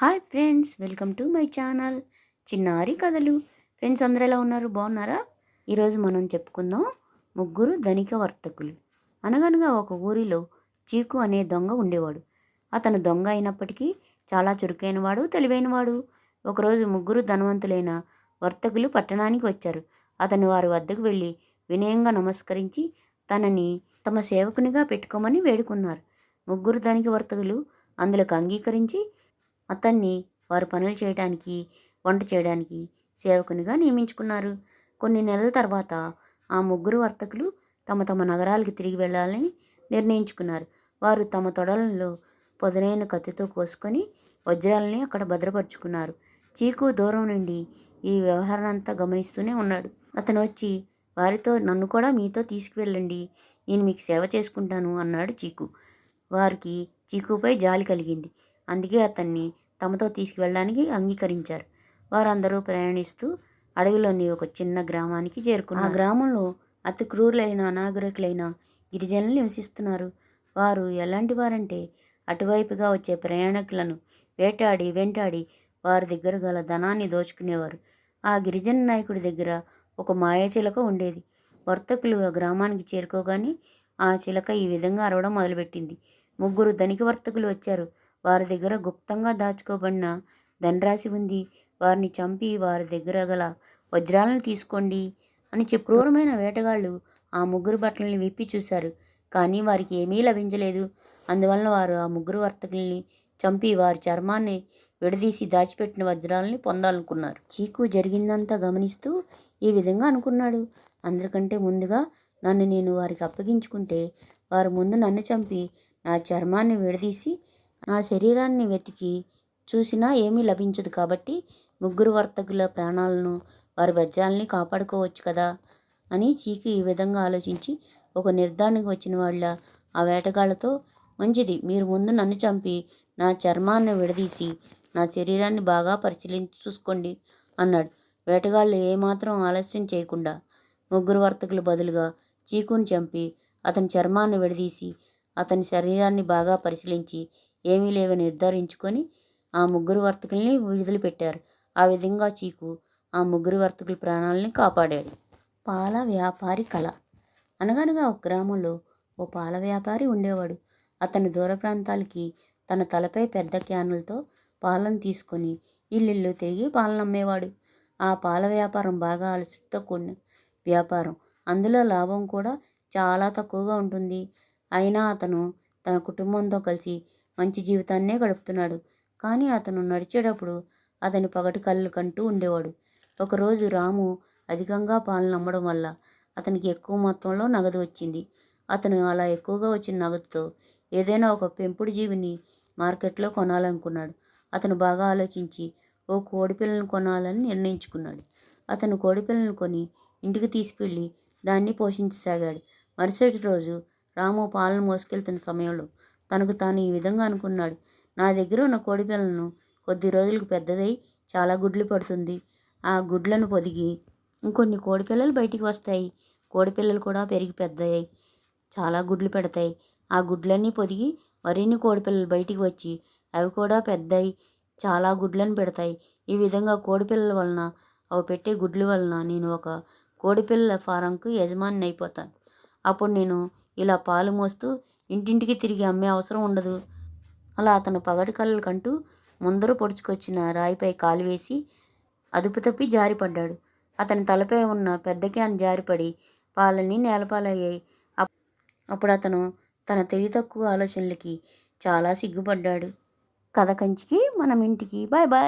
Hi friends welcome to my channel. చిన్నారి కథలు. Friends అందరు ఎలా ఉన్నారు? బాగున్నారా? ఈరోజు మనం చెప్పుకుందాం ముగ్గురు ధనిక వర్తకులు. అనగనగా ఒక ఊరిలో చీకు అనే దొంగ ఉండేవాడు. అతను దొంగ అయినప్పటికీ చాలా చురుకైనవాడు తెలివైనవాడు. ఒకరోజు ముగ్గురు ధనవంతులైన వర్తకులు పట్టణానికి వచ్చారు. అతను వారి వద్దకు వెళ్ళి వినయంగా నమస్కరించి తనని తమ సేవకునిగా పెట్టుకోమని వేడుకున్నారు. ముగ్గురు ధనిక వర్తకులు అందులోకి అంగీకరించి అతన్ని వారు పనులు చేయడానికి వంట చేయడానికి సేవకునిగా నియమించుకున్నారు. కొన్ని నెలల తర్వాత ఆ ముగ్గురు వర్తకులు తమ తమ నగరాలకి తిరిగి వెళ్ళాలని నిర్ణయించుకున్నారు. వారు తమ తొడలలో పొదనైన కత్తితో కోసుకొని వజ్రాలని అక్కడ భద్రపరుచుకున్నారు. చీకు దూరం నుండి ఈ వ్యవహారం అంతా గమనిస్తూనే ఉన్నాడు. అతను వచ్చి వారితో నన్ను కూడా మీతో తీసుకువెళ్ళండి. నేను మీకు సేవ చేసుకుంటాను అన్నాడు చీకు. వారికి చీకుపై జాలి కలిగింది. అందుకే అతన్ని తమతో తీసుకువెళ్ళడానికి అంగీకరించారు. వారందరూ ప్రయాణిస్తూ అడవిలోని ఒక చిన్న గ్రామానికి చేరుకున్నారు. ఆ గ్రామంలో అతి క్రూరులైన అనాగరికులైన గిరిజనులు నివసిస్తున్నారు. వారు ఎలాంటి వారంటే అటువైపుగా వచ్చే ప్రయాణికులను వేటాడి వెంటాడి వారి దగ్గర గల ధనాన్ని దోచుకునేవారు. ఆ గిరిజన నాయకుడి దగ్గర ఒక మాయ చిలక ఉండేది. వర్తకులు ఆ గ్రామానికి చేరుకోగానే ఆ చిలక ఈ విధంగా అరవడం మొదలుపెట్టింది. ముగ్గురు ధనిక వర్తకులు వచ్చారు. వారి దగ్గర గుప్తంగా దాచుకోబడిన ధనరాశి ఉంది. వారిని చంపి వారి దగ్గర గల వజ్రాలను తీసుకోండి అని చెప్పి క్రూరమైన వేటగాళ్ళు ఆ ముగ్గురు బట్టలని విప్పి చూశారు. కానీ వారికి ఏమీ లభించలేదు. అందువలన వారు ఆ ముగ్గురు వర్తకుల్ని చంపి వారి చర్మాన్ని విడదీసి దాచిపెట్టిన వజ్రాలని పొందాలనుకున్నారు. చీకు జరిగిందంతా గమనిస్తూ ఈ విధంగా అనుకున్నాడు. అందరికంటే ముందుగా నన్ను నేను వారికి అప్పగించుకుంటే వారు ముందు నన్ను చంపి నా చర్మాన్ని విడదీసి నా శరీరాన్ని వెతికి చూసినా ఏమీ లభించదు కాబట్టి ముగ్గురు వర్తకుల ప్రాణాలను వారి వజ్రాలని కాపాడుకోవచ్చు కదా? అని చీకి ఈ విధంగా ఆలోచించి ఒక నిర్ధారణకు వచ్చిన వాళ్ళ ఆ వేటగాళ్ళతో మంచిది మీరు ముందు నన్ను చంపి నా చర్మాన్ని విడదీసి నా శరీరాన్ని బాగా పరిశీలించి చూసుకోండి అన్నాడు. వేటగాళ్ళు ఏమాత్రం ఆలస్యం చేయకుండా ముగ్గురు వర్తకులు బదులుగా చీకుని చంపి అతని చర్మాన్ని విడదీసి అతని శరీరాన్ని బాగా పరిశీలించి ఏమీ లేవని నిర్ధారించుకొని ఆ ముగ్గురు వర్తకుల్ని విడుదల పెట్టారు ఆ విధంగా చీకు ఆ ముగ్గురు వర్తకుల ప్రాణాలని కాపాడాడు. పాల వ్యాపారి కళ. అనగనగా ఒక గ్రామంలో ఓ పాల వ్యాపారి ఉండేవాడు. అతని దూర ప్రాంతాలకి తన తలపై పెద్ద క్యానులతో పాలను తీసుకొని ఇల్లు తిరిగి పాలను అమ్మేవాడు. ఆ పాల వ్యాపారం బాగా అలసితో కూడిన వ్యాపారం. అందులో లాభం కూడా చాలా తక్కువగా ఉంటుంది. అయినా అతను తన కుటుంబంతో కలిసి మంచి జీవితాన్నే గడుపుతున్నాడు. కానీ అతను నడిచేటప్పుడు అతని పగటి కళ్ళు కంటూ ఉండేవాడు. ఒకరోజు రాము అధికంగా పాలను అమ్మడం వల్ల అతనికి ఎక్కువ మొత్తంలో నగదు వచ్చింది. అతను అలా ఎక్కువగా వచ్చిన నగదుతో ఏదైనా ఒక పెంపుడు జీవిని మార్కెట్లో కొనాలనుకున్నాడు. అతను బాగా ఆలోచించి ఓ కోడిపిల్లను కొనాలని నిర్ణయించుకున్నాడు. అతను కోడిపిల్లను కొని ఇంటికి తీసుకెళ్ళి దాన్ని పోషించసాగాడు. మరుసటి రోజు రాము పాలను మోసుకెళ్తున్న సమయంలో తనకు తాను ఈ విధంగా అనుకున్నాడు. నా దగ్గర ఉన్న కోడిపిల్లను కొద్ది రోజులకు పెద్దదై చాలా గుడ్లు పడుతుంది. ఆ గుడ్లను పొదిగి ఇంకొన్ని కోడిపిల్లలు బయటికి వస్తాయి. కోడిపిల్లలు కూడా పెరిగి పెద్దయ్యాయి. చాలా గుడ్లు పెడతాయి. ఆ గుడ్లన్నీ పొదిగి మరిన్ని కోడిపిల్లలు బయటికి వచ్చి అవి కూడా పెద్దయి చాలా గుడ్లను పెడతాయి. ఈ విధంగా కోడిపిల్లల వలన అవి పెట్టే గుడ్ల వలన నేను ఒక కోడిపిల్లల ఫారంకు యజమాని అయిపోతాను అప్పుడు నేను ఇలా పాలు మోస్తూ ఇంటింటికి తిరిగి అమ్మే అవసరం ఉండదు. అలా అతను పగటి కళ్ళలు కంటూ ముందర పొడుచుకొచ్చిన రాయిపై కాలు వేసి అదుపు తప్పి జారిపడ్డాడు. అతని తలపై ఉన్న పెద్ద క్యాన్ జారిపడి పాలని నేలపాలయ్యాయి. అప్పుడు అతను తన తెలివి తక్కువ ఆలోచనలకి చాలా సిగ్గుపడ్డాడు. కథ కంచికి మనం ఇంటికి. Bye bye.